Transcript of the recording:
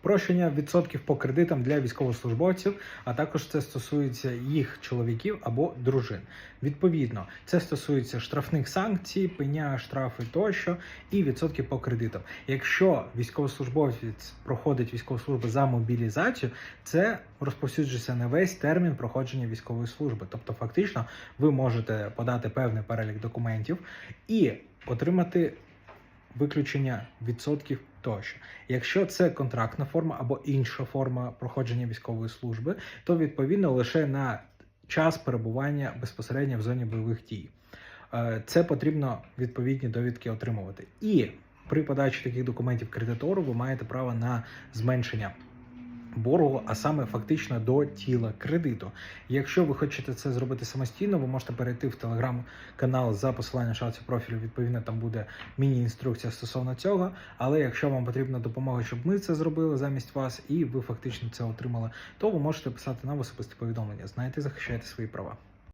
прощення відсотків по кредитам для військовослужбовців, а також це стосується їх чоловіків або дружин. Відповідно, це стосується штрафних санкцій, пеня, штрафи тощо і відсотків по кредитам. Якщо військовослужбовець проходить військову службу за мобілізацію, це розповсюджується на весь термін проходження військової служби. Тобто, фактично, ви можете подати певний перелік документів і отримати виключення відсотків тощо. Якщо це контрактна форма або інша форма проходження військової служби, то відповідно лише на час перебування безпосередньо в зоні бойових дій. Е, Це потрібно відповідні довідки отримувати. І при подачі таких документів кредитору ви маєте право на зменшення боргу, а саме фактично до тіла кредиту. Якщо ви хочете це зробити самостійно, ви можете перейти в телеграм-канал за посиланням шапці профілю. Відповідно, там буде міні-інструкція стосовно цього. Але якщо вам потрібна допомога, щоб ми це зробили замість вас, і ви фактично це отримали, то ви можете писати нам особисте повідомлення. Знаєте, захищайте свої права.